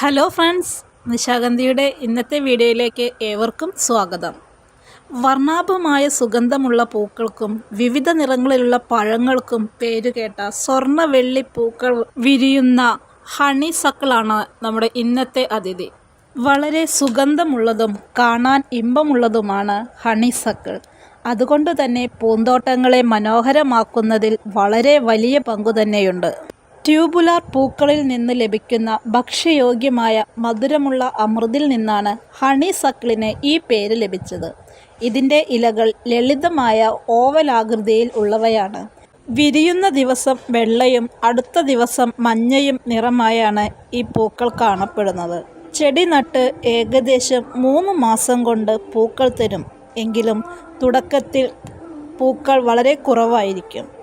Hello friends നിശാഗന്ധിയുടെ ഇന്നത്തെ വീഡിയോയിലേക്ക് ഏവർക്കും സ്വാഗതം. വർണാഭമായ സുഗന്ധമുള്ള പൂക്കൾക്കും വിവിധ നിറങ്ങളിലുള്ള പഴങ്ങൾക്കും പേരുകേട്ട സ്വർണ വെള്ളി പൂക്കൾ വിരിയുന്ന ഹണി സക്കിളാണ് നമ്മുടെ ഇന്നത്തെ അതിഥി. വളരെ സുഗന്ധമുള്ളതും കാണാൻ ഇമ്പമുള്ളതുമാണ് ഹണി സക്കിൾ അതുകൊണ്ട് തന്നെ പൂന്തോട്ടങ്ങളെ മനോഹരമാക്കുന്നതിൽ വളരെ വലിയ പങ്കു തന്നെയുണ്ട്. ട്യൂബുലാർ പൂക്കളിൽ നിന്ന് ലഭിക്കുന്ന ഭക്ഷ്യയോഗ്യമായ മധുരമുള്ള അമൃതിൽ നിന്നാണ് ഹണി സക്കിളിന് ഈ പേര് ലഭിച്ചത്. ഇതിന്റെ ഇലകൾ ലളിതമായ ഓവലാകൃതിയിൽ ഉള്ളവയാണ്. വിരിയുന്ന ദിവസം വെള്ളയും അടുത്ത ദിവസം മഞ്ഞയും നിറമായാണ് ഈ പൂക്കൾ കാണപ്പെടുന്നത്. ചെടി നട്ട് ഏകദേശം മൂന്ന് മാസം കൊണ്ട് പൂക്കൾ തരും. എങ്കിലും തുടക്കത്തിൽ പൂക്കൾ വളരെ കുറവായിരിക്കും.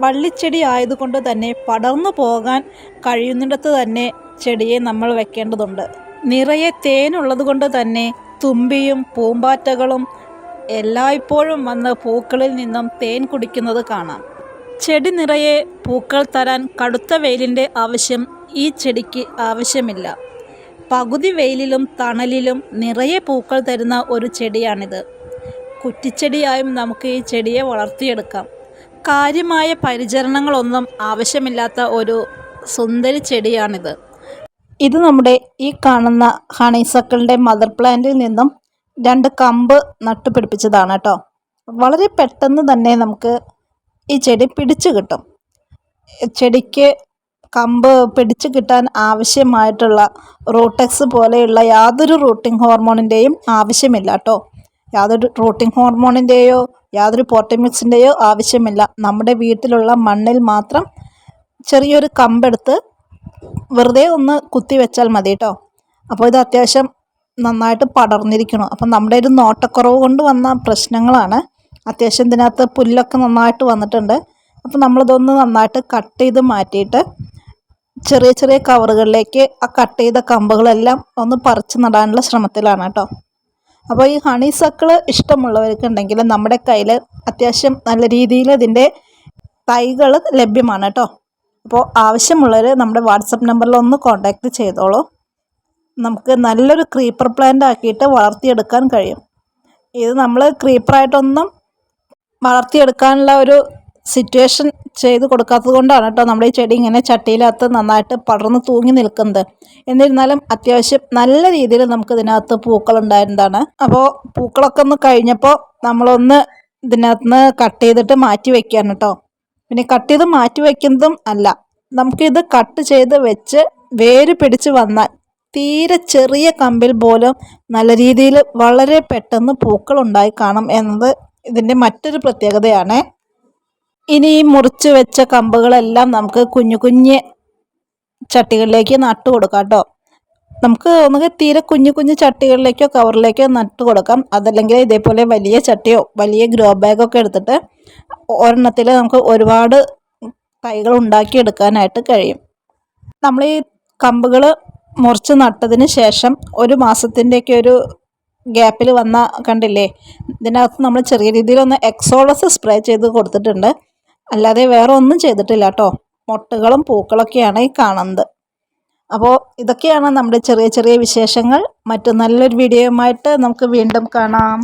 വള്ളിച്ചെടി ആയതുകൊണ്ട് തന്നെ പടർന്നു പോകാൻ കഴിയുന്നിടത്ത് തന്നെ ചെടിയെ നമ്മൾ വെക്കേണ്ടതുണ്ട്. നിറയെ തേനുള്ളത് കൊണ്ട് തന്നെ തുമ്പിയും പൂമ്പാറ്റകളും എല്ലായ്പ്പോഴും വന്ന് പൂക്കളിൽ നിന്നും തേൻ കുടിക്കുന്നത് കാണാം. ചെടി നിറയെ പൂക്കൾ തരാൻ കടുത്ത വെയിലിന്റെ ആവശ്യം ഈ ചെടിക്ക് ആവശ്യമില്ല. പകുതി വെയിലിലും തണലിലും നിറയെ പൂക്കൾ തരുന്ന ഒരു ചെടിയാണിത്. കുറ്റിച്ചെടിയായും നമുക്ക് ഈ ചെടിയെ വളർത്തിയെടുക്കാം. കാര്യമായ പരിചരണങ്ങളൊന്നും ആവശ്യമില്ലാത്ത ഒരു സുന്ദരി ചെടിയാണിത്. ഇത് നമ്മുടെ ഈ കാണുന്ന ഹണീസക്കളുടെ മദർ പ്ലാന്റിൽ നിന്നും രണ്ട് കമ്പ് നട്ടുപിടിപ്പിച്ചതാണ് കേട്ടോ. വളരെ പെട്ടെന്ന് തന്നെ നമുക്ക് ഈ ചെടി പിടിച്ചു കിട്ടും. ചെടിക്ക് കമ്പ് പിടിച്ചു കിട്ടാൻ ആവശ്യമായിട്ടുള്ള റൂട്ടെക്സ് പോലെയുള്ള യാതൊരു റൂട്ടിംഗ് ഹോർമോണിന്റെയും ആവശ്യമില്ല കേട്ടോ. യാതൊരു റൂട്ടിംഗ് ഹോർമോണിന്റെയോ യാതൊരു പോർട്ടമിക്സിന്റെയോ ആവശ്യമില്ല. നമ്മുടെ വീട്ടിലുള്ള മണ്ണിൽ മാത്രം ചെറിയൊരു കമ്പെടുത്ത് വെറുതെ ഒന്ന് കുത്തി വെച്ചാൽ മതി കേട്ടോ അപ്പോൾ ഇത് അത്യാവശ്യം നന്നായിട്ട് പടർന്നിരിക്കണം. അപ്പം നമ്മുടെ ഒരു നോട്ടക്കുറവ് കൊണ്ട് വന്ന പ്രശ്നങ്ങളാണ്. അത്യാവശ്യം ഇതിനകത്ത് പുല്ലൊക്കെ നന്നായിട്ട് വന്നിട്ടുണ്ട്. അപ്പം നമ്മളിതൊന്ന് നന്നായിട്ട് കട്ട് ചെയ്ത് മാറ്റിയിട്ട് ചെറിയ ചെറിയ കവറുകളിലേക്ക് ആ കട്ട് ചെയ്ത കമ്പുകളെല്ലാം ഒന്ന് പറിച്ച് നടാനുള്ള ശ്രമത്തിലാണ് കേട്ടോ. അപ്പോൾ ഈ ഹണി സക്കിൾ ഇഷ്ടമുള്ളവർക്ക് ഉണ്ടെങ്കിൽ നമ്മുടെ കയ്യിൽ അത്യാവശ്യം നല്ല രീതിയിൽ ഇതിന്റെ തൈകൾ ലഭ്യമാണ് കേട്ടോ. അപ്പോൾ ആവശ്യമുള്ളവർ നമ്മുടെ വാട്സപ്പ് നമ്പറിൽ ഒന്ന് കോൺടാക്റ്റ് ചെയ്തോളൂ. നമുക്ക് നല്ലൊരു ക്രീപ്പർ പ്ലാന്റ് ആക്കിയിട്ട് വളർത്തിയെടുക്കാൻ കഴിയും. ഇത് നമ്മൾ ക്രീപ്പറായിട്ടൊന്നും വളർത്തിയെടുക്കാനുള്ള ഒരു സിറ്റുവേഷൻ ചെയ്ത് കൊടുക്കാത്തത് കൊണ്ടാണ് കേട്ടോ നമ്മുടെ ഈ ചെടി ഇങ്ങനെ ചട്ടിയിലകത്ത് നന്നായിട്ട് പടർന്ന് തൂങ്ങി നിൽക്കുന്നത്. എന്നിരുന്നാലും അത്യാവശ്യം നല്ല രീതിയിൽ നമുക്ക് ഇതിനകത്ത് പൂക്കൾ ഉണ്ടായിരുന്നതാണ്. അപ്പോൾ പൂക്കളൊക്കെ ഒന്ന് കഴിഞ്ഞപ്പോൾ നമ്മളൊന്ന് ഇതിനകത്ത് നിന്ന് കട്ട് ചെയ്തിട്ട് മാറ്റി വയ്ക്കുകയാണ് കേട്ടോ. പിന്നെ കട്ട് ചെയ്ത് മാറ്റി വയ്ക്കുന്നതും അല്ല. നമുക്കിത് കട്ട് ചെയ്ത് വെച്ച് വേര് പിടിച്ച് വന്നാൽ തീരെ ചെറിയ കമ്പിൽ പോലും നല്ല രീതിയിൽ വളരെ പെട്ടെന്ന് പൂക്കൾ ഉണ്ടായി കാണും എന്നത് ഇതിന്റെ മറ്റൊരു പ്രത്യേകതയാണ്. ഇനി ഈ മുറിച്ച് വെച്ച കമ്പുകളെല്ലാം നമുക്ക് കുഞ്ഞു കുഞ്ഞ് ചട്ടികളിലേക്ക് നട്ട് കൊടുക്കാം കേട്ടോ നമുക്ക് ഒന്നുകിൽ തീരെ കുഞ്ഞു കുഞ്ഞു ചട്ടികളിലേക്കോ കവറിലേക്കോ നട്ട് കൊടുക്കാം. അതല്ലെങ്കിൽ ഇതേപോലെ വലിയ ചട്ടിയോ വലിയ ഗ്രോ ബാഗൊക്കെ എടുത്തിട്ട് ഒരെണ്ണത്തിൽ നമുക്ക് ഒരുപാട് തൈകൾ ഉണ്ടാക്കിയെടുക്കാനായിട്ട് കഴിയും. നമ്മൾ ഈ കമ്പുകൾ മുറിച്ച് നട്ടതിന് ശേഷം ഒരു മാസത്തിന്റെയൊക്കെ ഒരു ഗ്യാപ്പിൽ വന്ന കണ്ടില്ലേ? ഇതിനകത്ത് നമ്മൾ ചെറിയ രീതിയിലൊന്ന് എക്സോളസ് സ്പ്രേ ചെയ്ത് കൊടുത്തിട്ടുണ്ട്. അല്ലാതെ വേറെ ഒന്നും ചെയ്തിട്ടില്ല കേട്ടോ മുട്ടകളും പൂക്കളൊക്കെയാണ് ഈ കാണുന്നത്. അപ്പോൾ ഇതൊക്കെയാണ് നമ്മുടെ ചെറിയ ചെറിയ വിശേഷങ്ങൾ. മറ്റു നല്ലൊരു വീഡിയോയുമായിട്ട് നമുക്ക് വീണ്ടും കാണാം.